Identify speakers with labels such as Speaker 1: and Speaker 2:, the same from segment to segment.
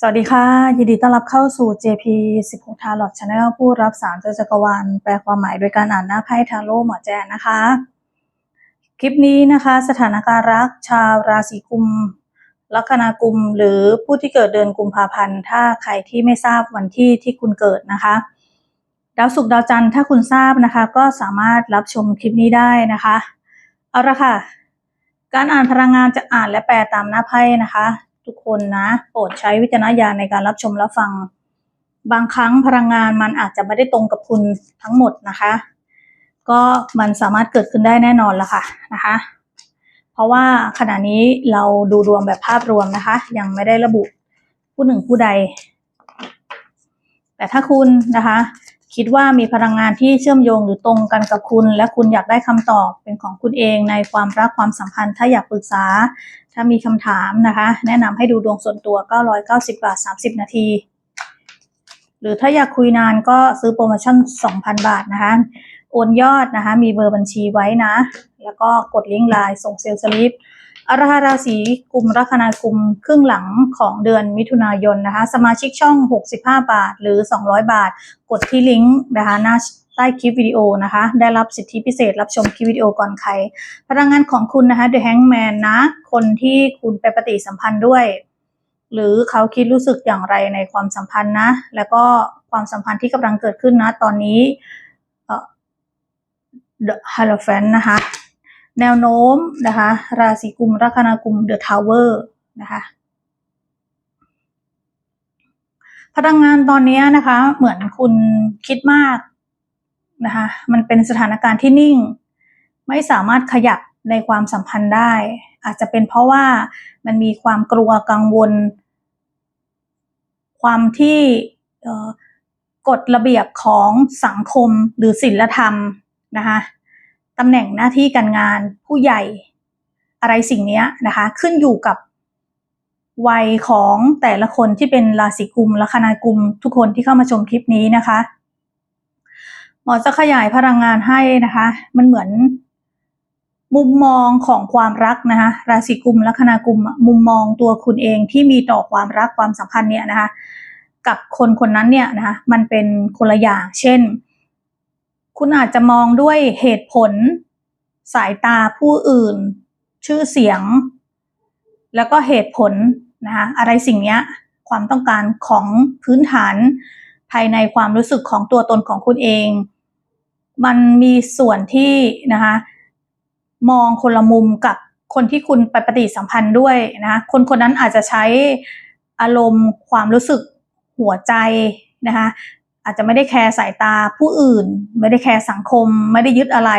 Speaker 1: สวัสดีค่ะ ยินดีต้อนรับเข้าสู่ JP 16 Tarot Channel ผู้รับสารเจ้าจักรวาลแปลความหมายโดยการอ่านหน้าไพ่ทาโร่หมอแจนนะคะ คลิปนี้นะคะ สถานการณ์รักชาวราศีกุมลัคนากุมหรือผู้ที่เกิดเดือนกุมภาพันธ์ ถ้าใครที่ไม่ทราบวันที่ที่คุณเกิดนะคะ ดาวศุกร์ดาวจันทร์ถ้าคุณทราบนะคะ ก็สามารถรับชมคลิปนี้ได้นะคะ เอาละค่ะ การอ่านพลังงานจะอ่านและแปลตามหน้าไพ่นะคะ ทุกคนนะ โปรดใช้วิจารณญาณในการรับชมรับฟัง บางครั้งพลังงานมันอาจจะไม่ได้ตรงกับคุณทั้งหมดนะคะ ก็มันสามารถเกิดขึ้นได้แน่นอนละค่ะนะคะ เพราะว่าขณะนี้เราดูดวงแบบภาพรวมนะคะ ยังไม่ได้ระบุผู้หนึ่งผู้ใด แต่ถ้าคุณนะคะ คิดว่ามีพลังงานที่เชื่อมโยงหรือตรงกันกับคุณ และคุณอยากได้คำตอบเป็นของคุณเองในความรักความสัมพันธ์ ถ้าอยากปรึกษา ถ้ามีคำถามนะคะ แนะนำให้ดูดวงส่วนตัว 990 บาท 30 นาที หรือถ้าอยากคุยนานก็ซื้อโปรโมชั่น 2,000 บาทนะคะ โอนยอดนะคะ มีเบอร์บัญชีไว้นะ แล้วก็กดลิงก์ไลน์ส่งเซลล์สลิป อราราศีกุมลัคนากุมครึ่งหลังของเดือนมิถุนายนนะคะ สมาชิกช่อง 65 บาท หรือ 200 บาท กดที่ลิงก์นะคะหน้าใต้คลิปวิดีโอนะคะ ได้รับสิทธิพิเศษรับชมคลิปวิดีโอก่อนใคร พลังงานของคุณนะคะ The Hangman นะ คนที่คุณไปปฏิสัมพันธ์ด้วย หรือเขาคิดรู้สึกอย่างไรในความสัมพันธ์นะ แล้วก็ความสัมพันธ์ที่กำลังเกิดขึ้นนะ ตอนนี้เอ่อ The Hierophant นะคะ แนวโน้มนะคะ ราศีกุมลัคนากุม The Tower นะคะพลังงานตอนนี้นะคะ เหมือนคุณคิดมากนะคะ มันเป็นสถานการณ์ที่นิ่ง ไม่สามารถขยับในความสัมพันธ์ได้ อาจจะเป็นเพราะว่ามันมีความกลัวกังวล ความที่กฎระเบียบของสังคมหรือศีลธรรมนะคะ ตำแหน่งหน้าที่การงานผู้ใหญ่อะไรสิ่งนี้นะคะ ขึ้นอยู่กับวัยของแต่ละคนที่เป็นราศีกุมลัคนากุมทุกคนที่เข้ามาชมคลิปนี้นะคะ หมอจะขยายพลังงานให้นะคะ มันเหมือน มุมมองของความรักนะคะราศีกุมลัคนากุมมุมมองตัวคุณเองที่มีต่อความรักความสัมพันธ์เนี่ยนะคะ กับคนคนนั้นเนี่ยนะคะมันเป็นคนละอย่างเช่น คุณอาจจะมองด้วยเหตุผล สายตาผู้อื่น ชื่อเสียง แล้วก็เหตุผลนะคะอะไรสิ่งนี้ความต้องการของพื้นฐาน ภายในความรู้สึกของตัวตนของคุณเอง มันมีส่วนที่นะคะมองคนละมุมกับคนที่คุณไปปฏิสัมพันธ์ด้วยนะคนคนนั้นอาจจะใช้อารมณ์ความรู้สึกหัวใจนะคะ อาจจะไม่ได้แคร์สายตาผู้อื่น ไม่ได้แคร์สังคม ไม่ได้ยึดอะไร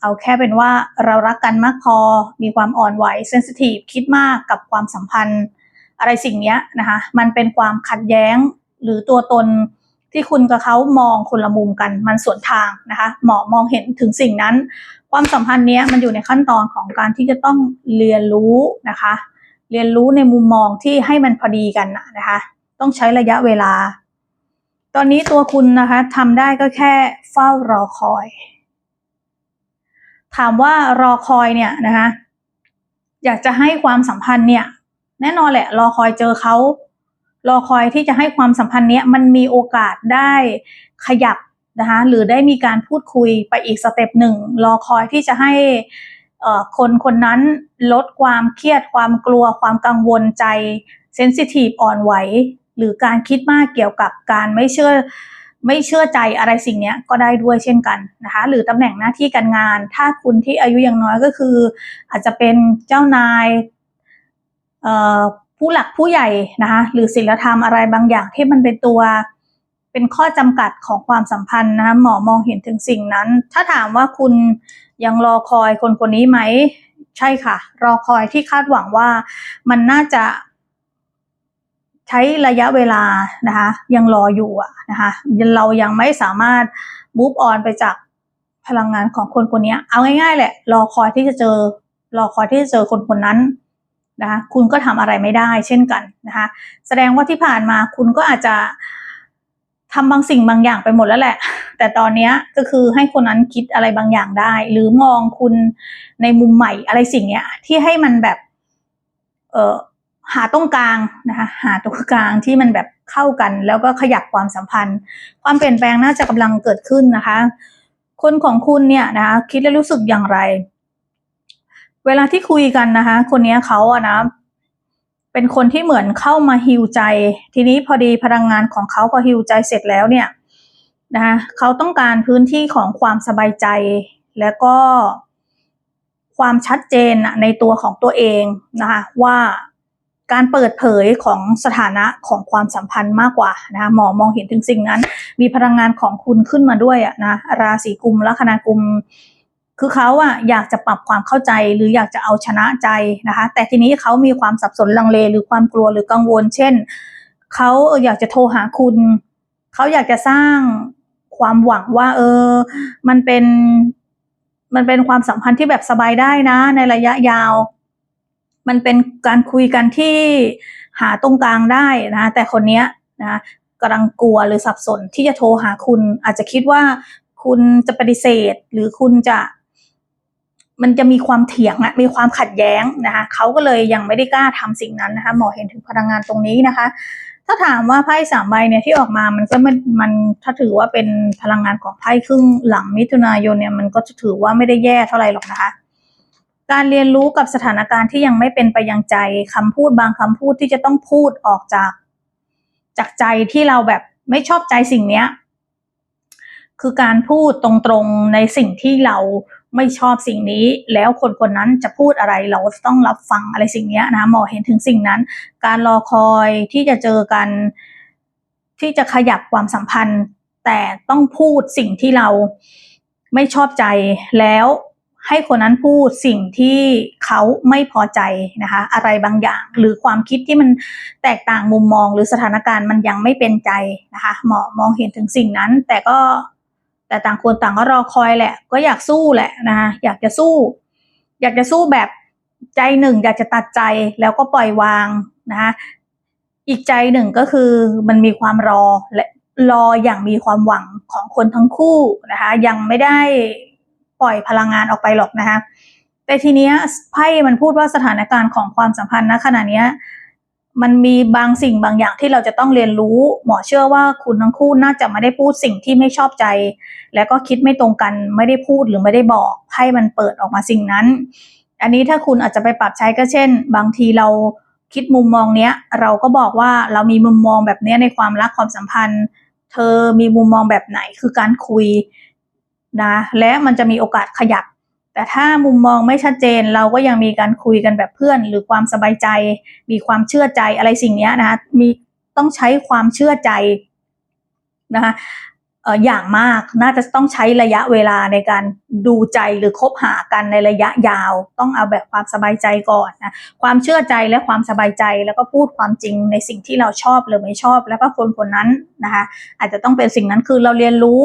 Speaker 1: เอาแค่เป็นว่าเรารักกันมากพอ มีความอ่อนไหวเซนซิทีฟคิดมากกับความสัมพันธ์ อะไรสิ่งนี้นะคะมันเป็นความขัดแย้งหรือตัวตนที่คุณกับเขามองคนละมุมกันมันสวนทางนะคะหมอมองเห็นถึงสิ่งนั้น ความสัมพันธ์นี้มันอยู่ในขั้นตอนของการที่จะต้องเรียนรู้นะคะ เรียนรู้ในมุมมองที่ให้มันพอดีกันนะคะ ต้องใช้ระยะเวลา ตอนนี้ตัวคุณนะคะทำได้ก็แค่เฝ้ารอคอย ถามว่ารอคอยเนี่ยนะคะอยากจะให้ความสัมพันธ์เนี่ย แน่นอนแหละ รอคอยเจอเขารอคอยที่จะให้ความสัมพันธ์เนี้ยมันมีโอกาสได้ขยับนะคะหรือได้มีการพูดคุยไปอีกสเต็ปหนึ่งรอคอยที่จะให้คนคนนั้นลดความเครียดความกลัวความกังวลใจเซนซิทีฟอ่อนไหว หรือการคิดมากเกี่ยวกับการไม่เชื่อไม่เชื่อใจอะไรสิ่งนี้ก็ได้ด้วยเช่นกันนะคะหรือตำแหน่งหน้าที่การงาน ถ้าคุณที่อายุยังน้อยก็คือ อาจจะเป็นเจ้านายผู้หลักผู้ใหญ่นะคะหรือศีลธรรมอะไรบางอย่างที่มันเป็นตัวเป็นข้อจำกัดของความสัมพันธ์นะคะหมอมองเห็นถึงสิ่งนั้น ถ้าถามว่าคุณยังรอคอยคนคนนี้ไหม ใช่ค่ะ รอคอยที่คาดหวังว่ามันน่าจะ ช้ระยะเวลานะคะยังรออยู่อะนะคะเรายังไม่สามารถ move on ไปจากพลังงานของคนคนนี้เอาง่ายๆแหละรอคอยที่จะเจอรอคอยที่จะเจอคนคนนั้นนะคะคุณก็ทำอะไรไม่ได้เช่นกันนะคะแสดงว่าที่ผ่านมาคุณก็อาจจะทำบางสิ่งบางอย่างไปหมดแล้วแหละ แต่ตอนนี้ก็คือให้คนนั้นคิดอะไรบางอย่างได้ หรือมองคุณในมุมใหม่อะไรสิ่งเนี้ยที่ให้มันแบบ เออ หาตรงกลางนะคะหาตรงกลางที่มันแบบเข้ากัน แล้วก็ขยับความสัมพันธ์ ความเปลี่ยนแปลงน่าจะกำลังเกิดขึ้นนะคะ คนของคุณเนี่ยนะคะคิดและรู้สึกอย่างไร เวลาที่คุยกันนะคะ คนนี้เขาอะนะเป็นคนที่เหมือนเข้ามาฮิวใจ ทีนี้พอดีพลังงานของเขาพอฮิวใจเสร็จแล้วเนี่ยนะคะเขาต้องการพื้นที่ของความสบายใจ แล้วก็ความชัดเจนในตัวของตัวเองนะคะว่า การเปิดเผยของสถานะของความสัมพันธ์มากกว่านะคะหมอมองเห็นถึงสิ่งนั้น มีพลังงานของคุณขึ้นมาด้วยอะนะราศีกุมลัคนากุมคือเขาอะอยากจะปรับความเข้าใจหรืออยากจะเอาชนะใจนะคะ แต่ทีนี้เขามีความสับสนลังเลหรือความกลัวหรือกังวล เช่นเขาอยากจะโทรหาคุณเขาอยากจะสร้างความหวังว่า เออ มันเป็น มันเป็นความสัมพันธ์ที่แบบสบายได้นะ ในระยะยาว มันเป็นการคุยกันที่หาตรงกลางได้นะแต่คนเนี้ยนะกำลังกลัวหรือสับสนที่จะโทรหาคุณ อาจจะคิดว่าคุณจะปฏิเสธ หรือคุณจะ มันจะมีความเถียงอะมีความขัดแย้งนะคะเขาก็เลยยังไม่ได้กล้าทำสิ่งนั้นนะคะหมอเห็นถึงพลังงานตรงนี้นะคะ ถ้าถามว่าไพ่สามใบเนี่ยที่ออกมามันก็ไม่มันถ้าถือว่าเป็นพลังงานของไพ่ครึ่งหลังมิถุนายนเนี่ยมันก็จะถือว่าไม่ได้แย่เท่าไหร่หรอกนะคะ การเรียนรู้กับสถานการณ์ที่ยังไม่เป็นไปยังใจคำพูดบางคำพูดที่จะต้องพูดออกจาก จากใจที่เราแบบไม่ชอบใจสิ่งเนี้ย คือการพูดตรงๆในสิ่งที่เราไม่ชอบสิ่งนี้ แล้วคนคนนั้นจะพูดอะไรเราต้องรับฟังอะไรสิ่งนี้นะหมอเห็นถึงสิ่งนั้น การรอคอยที่จะเจอกัน ที่จะขยับความสัมพันธ์ แต่ต้องพูดสิ่งที่เราไม่ชอบใจแล้ว ให้คนนั้นพูดสิ่งที่เขาไม่พอใจนะคะ อะไรบางอย่าง หรือความคิดที่มันแตกต่างมุมมอง หรือสถานการณ์มันยังไม่เป็นใจนะคะหมอมองเห็นถึงสิ่งนั้น แต่ก็แต่ต่างคนต่างก็รอคอยแหละ ก็อยากสู้แหละนะคะอยากจะสู้ อยากจะสู้แบบใจหนึ่ง อยากจะตัดใจแล้วก็ปล่อยวางนะคะอีกใจหนึ่งก็คือมันมีความรอและรออย่างมีความหวังของคนทั้งคู่นะคะ ยังไม่ได้ ปล่อยพลังงานออกไปหรอกนะคะแต่ทีเนี้ยไพ่มันพูดว่าสถานการณ์ของความสัมพันธ์ณขณะเนี้ยมันมีบางสิ่งบางอย่างที่เราจะต้องเรียนรู้ หมอเชื่อว่าคุณทั้งคู่น่าจะไม่ได้พูดสิ่งที่ไม่ชอบใจ แล้วก็คิดไม่ตรงกันไม่ได้พูดหรือไม่ได้บอกไพ่มันเปิดออกมาสิ่งนั้น อันนี้ถ้าคุณอาจจะไปปรับใช้ก็เช่น บางทีเราคิดมุมมองเนี้ย เราก็บอกว่าเรามีมุมมองแบบเนี้ยในความรักความสัมพันธ์ เธอมีมุมมองแบบไหนคือการคุย นะและมันจะมีโอกาสขยับ แต่ถ้ามุมมองไม่ชัดเจนเราก็ยังมีการคุยกันแบบเพื่อน หรือความสบายใจ มีความเชื่อใจอะไรสิ่งนี้นะมีต้องใช้ความเชื่อใจนะคะ อย่างมากน่าจะต้องใช้ระยะเวลาในการดูใจหรือคบหากันในระยะยาว ต้องเอาแบบความสบายใจก่อนนะความเชื่อใจและความสบายใจแล้วก็พูดความจริงในสิ่งที่เราชอบหรือไม่ชอบ แล้วก็คนคนนั้นนะคะอาจจะต้องเป็นสิ่งนั้นคือเราเรียนรู้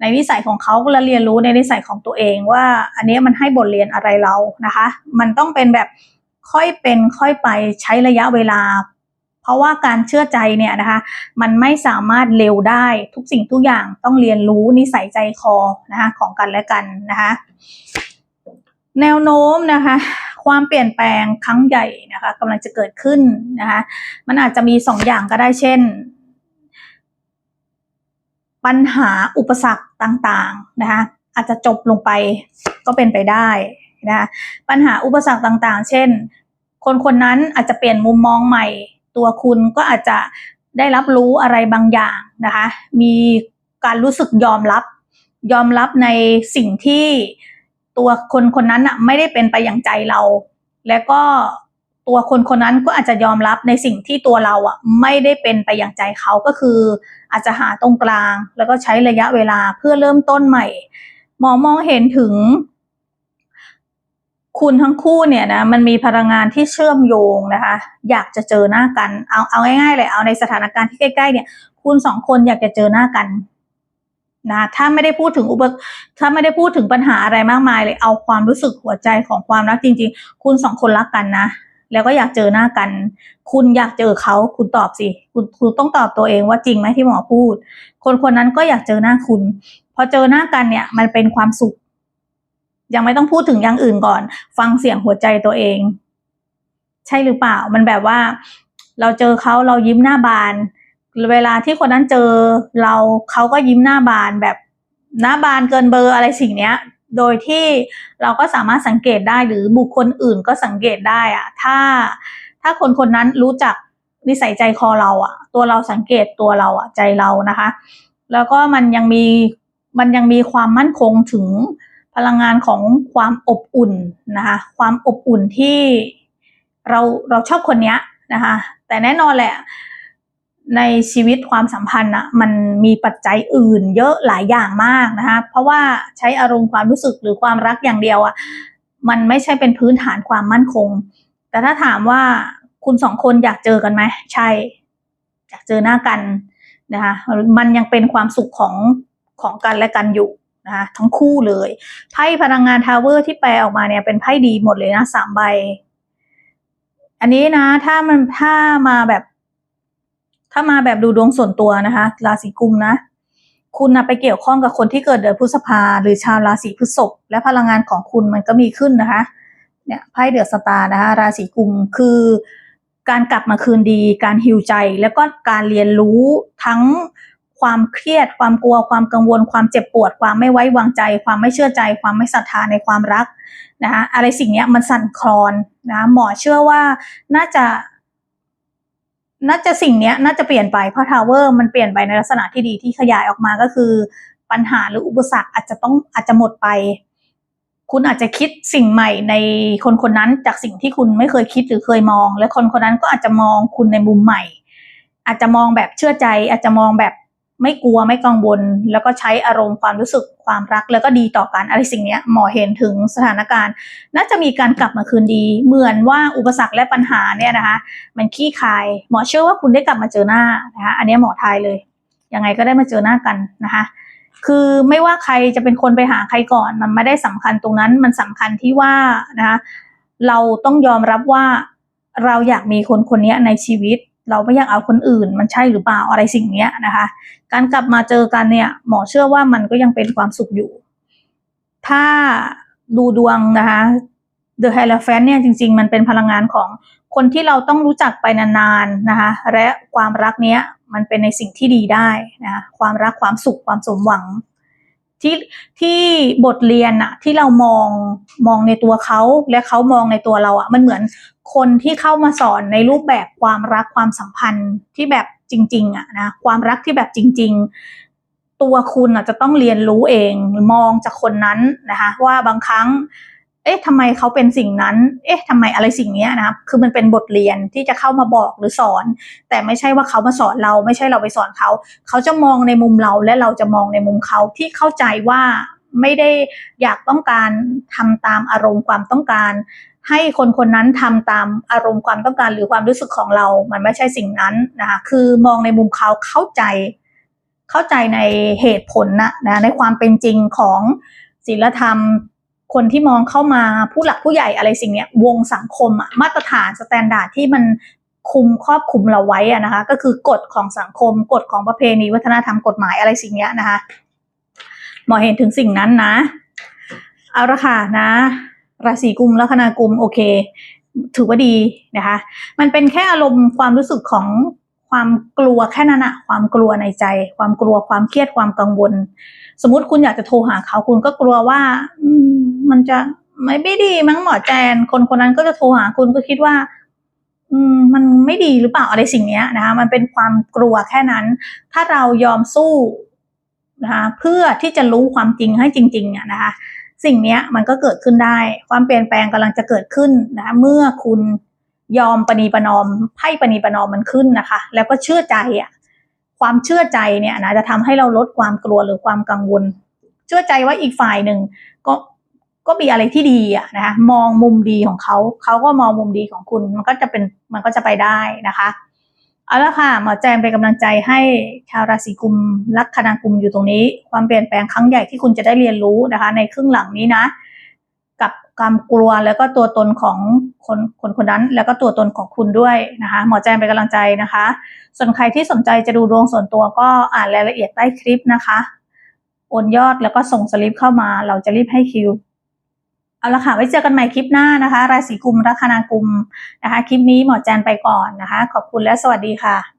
Speaker 1: ในนิสัยของเขาและเรียนรู้ในนิสัยของตัวเองว่า อันนี้มันให้บทเรียนอะไรเรานะคะ มันต้องเป็นแบบค่อยเป็นค่อยไปใช้ระยะเวลา เพราะว่าการเชื่อใจเนี่ยนะคะ มันไม่สามารถเร็วได้ทุกสิ่งทุกอย่างต้องเรียนรู้นิสัยใจคอนะคะของกันและกันนะคะแนวโน้มนะคะ ความเปลี่ยนแปลงครั้งใหญ่นะคะกำลังจะเกิดขึ้นนะคะมันอาจจะมีสองอย่างก็ได้เช่น ปัญหาอุปสรรคต่างๆนะคะอาจจะจบลงไปก็เป็นไปได้นะปัญหาอุปสรรคต่างๆ เช่น คนคนนั้นอาจจะเปลี่ยนมุมมองใหม่ ตัวคุณก็อาจจะได้รับรู้อะไรบางอย่างนะคะ มีการรู้สึกยอมรับ ยอมรับในสิ่งที่ตัวคนคนนั้นอะไม่ได้เป็นไปอย่างใจเรา แล้วก็ตัวคนคนนั้นก็อาจจะยอมรับในสิ่งที่ตัวเราอะไม่ได้เป็นไปอย่างใจเขาก็คือ อาจจะหาตรงกลาง แล้วก็ใช้ระยะเวลาเพื่อเริ่มต้นใหม่ มอมองเห็นถึง คุณทั้งคู่เนี่ยนะมันมีพลังงานที่เชื่อมโยงนะคะ อยากจะเจอหน้ากัน เอาเอาง่ายๆเลยเอาในสถานการณ์ที่ใกล้ๆเนี่ย คุณสองคนอยากจะเจอหน้ากันนะถ้าไม่ได้พูดถึงอุปถ้าไม่ได้พูดถึงปัญหาอะไรมากมายเลยเอาความรู้สึกหัวใจของความรักจริง ๆ คุณสองคนรักกันนะแล้วก็อยากเจอหน้ากัน คุณอยากเจอเขาคุณตอบสิคุณคุณต้องตอบตัวเองว่าจริงไหมที่หมอพูด คนคนนั้นก็อยากเจอหน้าคุณ พอเจอหน้ากันเนี่ย มันเป็นความสุข ยังไม่ต้องพูดถึงอย่างอื่นก่อน ฟังเสียงหัวใจตัวเอง ใช่หรือเปล่า มันแบบว่า เราเจอเขาเรายิ้มหน้าบาน เวลาที่คนนั้นเจอเราเขาก็ยิ้มหน้าบานแบบหน้าบานเกินเบอร์อะไรสิ่งเนี้ย โดยที่เราก็สามารถสังเกตได้หรือบุคคลอื่นก็สังเกตได้อะถ้าถ้าคนคนนั้นรู้จักนิสัยใจคอเราอะตัวเราสังเกตตัวเราอะใจเรานะคะ แล้วก็มันยังมีมันยังมีความมั่นคงถึง พลังงานของความอบอุ่นนะคะความอบอุ่นที่เราเราชอบคนเนี้ยนะคะแต่แน่นอนแหละในชีวิตความสัมพันธ์อะมันมีปัจจัยอื่นเยอะหลายอย่างมากนะคะเพราะว่าใช้อารมณ์ความรู้สึกหรือความรักอย่างเดียวอะมันไม่ใช่เป็นพื้นฐานความมั่นคง แต่ถ้าถามว่าคุณสองคนอยากเจอกันไหมใช่อยากเจอหน้ากันนะคะมันยังเป็นความสุขของของกันและกันอยู่ นะคะทั้งคู่เลยไพ่พลังงานทาวเวอร์ที่แปลออกมาเนี่ยเป็นไพ่ดีหมดเลยนะสามใบ อันนี้นะ ถ้ามันถ้ามาแบบ ถ้ามาแบบดูดวงส่วนตัวนะคะราศีกุมนะ คุณนะไปเกี่ยวข้องกับคนที่เกิดเดือนพฤษภาหรือชาวราศีพฤษภและพลังงานของคุณมันก็มีขึ้นนะคะ เนี่ยไพ่เดือดสตาร์นะคะราศีกุมคือการกลับมาคืนดี การฮิวใจแล้วก็การเรียนรู้ทั้ง ความเครียด ความกลัว ความกังวล ความเจ็บปวด ความไม่ไว้วางใจ ความไม่เชื่อใจ ความไม่ศรัทธาในความรักนะคะอะไรสิ่งนี้มันสั่นคลอนนะหมอเชื่อว่าน่าจะน่าจะสิ่งนี้น่าจะเปลี่ยนไปเพราะทาวเวอร์มันเปลี่ยนไปในลักษณะที่ดีที่ขยายออกมาก็คือ ปัญหาหรืออุปสรรคอาจจะต้องอาจจะหมดไป คุณอาจจะคิดสิ่งใหม่ในคนคนนั้นจากสิ่งที่คุณไม่เคยคิดหรือเคยมอง และคนคนนั้นก็อาจจะมองคุณในมุมใหม่ อาจจะมองแบบเชื่อใจ อาจจะมองแบบ ไม่กลัวไม่กังวลแล้วก็ใช้อารมณ์ความรู้สึกความรัก แล้วก็ดีต่อกันอะไรสิ่งนี้หมอเห็นถึงสถานการณ์ น่าจะมีการกลับมาคืนดี เหมือนว่าอุปสรรคและปัญหาเนี่ยนะคะมันขี้คาย หมอเชื่อว่าคุณได้กลับมาเจอหน้านะคะอันนี้หมอทายเลยยังไงก็ได้มาเจอหน้ากันนะคะ คือไม่ว่าใครจะเป็นคนไปหาใครก่อน มันไม่ได้สำคัญตรงนั้นมันสำคัญที่ว่านะคะเราต้องยอมรับว่าเราอยากมีคนคนนี้ในชีวิต เราไม่อยากเอาคนอื่น มันใช่หรือเปล่าอะไรสิ่งเนี้ยนะคะ การกลับมาเจอกันเนี่ย หมอเชื่อว่ามันก็ยังเป็นความสุขอยู่ ถ้าดูดวงนะคะ The h i e r o p h a n t เนี่ยจริง ๆ มันเป็นพลังงานของคนที่เราต้องรู้จักไปนานๆนะคะ และความรักเนี้ยมันเป็นในสิ่งที่ดีได้นะคะความรักความสุขความสมหวัง ที่ที่บทเรียนอะที่เรามองมองในตัวเขาและเขามองในตัวเราอะมันเหมือนคนที่เข้ามาสอนในรูปแบบความรักความสัมพันธ์ที่แบบจริง ๆอะนะความรักที่แบบจริง ๆ ตัวคุณอะจะต้องเรียนรู้เองมองจากคนนั้นนะคะว่าบางครั้ง เอ๊ะทำไมเขาเป็นสิ่งนั้น เอ๊ะทำไมอะไรสิ่งนี้นะครับ คือมันเป็นบทเรียนที่จะเข้ามาบอกหรือสอน แต่ไม่ใช่ว่าเขามาสอนเรา ไม่ใช่เราไปสอนเขา เขาจะมองในมุมเราและเราจะมองในมุมเขาที่เข้าใจว่าไม่ได้อยากต้องการทำตามอารมณ์ความต้องการ ให้คนคนนั้นทำตามอารมณ์ความต้องการหรือความรู้สึกของเรา มันไม่ใช่สิ่งนั้นนะคะคือมองในมุมเขาเข้าใจ เข้าใจในเหตุผลนะนะในความเป็นจริงของศีลธรรม คนที่มองเข้ามาผู้หลักผู้ใหญ่อะไรสิ่งเนี้ยวงสังคมอะมาตรฐานสแตนดาร์ดที่มันคุมครอบคุมเราไว้อะนะคะ ก็คือกฎของสังคมกฎของประเพณีวัฒนธรรมกฎหมายอะไรสิ่งเนี้ยนะคะหมอเห็นถึงสิ่งนั้นนะ เอาละค่ะนะ ราศีกุมลัคนากุมโอเค ถือว่าดีนะคะ มันเป็นแค่อารมณ์ความรู้สึกของความกลัวแค่นั้นอะความกลัวในใจ ความกลัวความเครียดความกังวล สมมติคุณอยากจะโทรหาเขาคุณก็กลัวว่า อืม มันจะไม่ไม่ดีมั้งหมอแจน คนคนนั้นก็จะโทรหาคุณก็คิดว่า อืม มันไม่ดีหรือเปล่าอะไรสิ่งเนี้ยนะคะ มันเป็นความกลัวแค่นั้น ถ้าเรายอมสู้นะคะเพื่อที่จะรู้ความจริงให้จริงๆอะนะคะ สิ่งเนี้ยมันก็เกิดขึ้นได้ ความเปลี่ยนแปลงกำลังจะเกิดขึ้นนะคะเมื่อคุณยอมปณีประนอมไพ่ปณีประนอมมันขึ้นนะคะ แล้วก็เชื่อใจอะความเชื่อใจเนี่ยนะจะทำให้เราลดความกลัวหรือความกังวล เชื่อใจว่าอีกฝ่ายหนึ่งก็ ก็มีอะไรที่ดีอะนะคะมองมุมดีของเขาเขาก็มองมุมดีของคุณ มันก็จะเป็นมันก็จะไปได้นะคะเอาละค่ะหมอแจงเป็นกำลังใจให้ชาวราศีกุมลัคนากุมอยู่ตรงนี้ ความเปลี่ยนแปลงครั้งใหญ่ที่คุณจะได้เรียนรู้นะคะ ในครึ่งหลังนี้นะ กับความกลัวแล้วก็ตัวตนของคนคนคนนั้น แล้วก็ตัวตนของคุณด้วยนะคะ หมอแจงเป็นกำลังใจนะคะ ส่วนใครที่สนใจจะดูดวงส่วนตัวก็อ่านรายละเอียดใต้คลิปนะคะโอนยอดแล้วก็ส่งสลิปเข้ามา เราจะรีบให้คิว เอาละค่ะ ไว้เจอกันใหม่คลิปหน้านะคะ ราศีกุม ลัคนากุมนะคะ คลิปนี้หมอแจนไปก่อนนะคะ ขอบคุณและสวัสดีค่ะ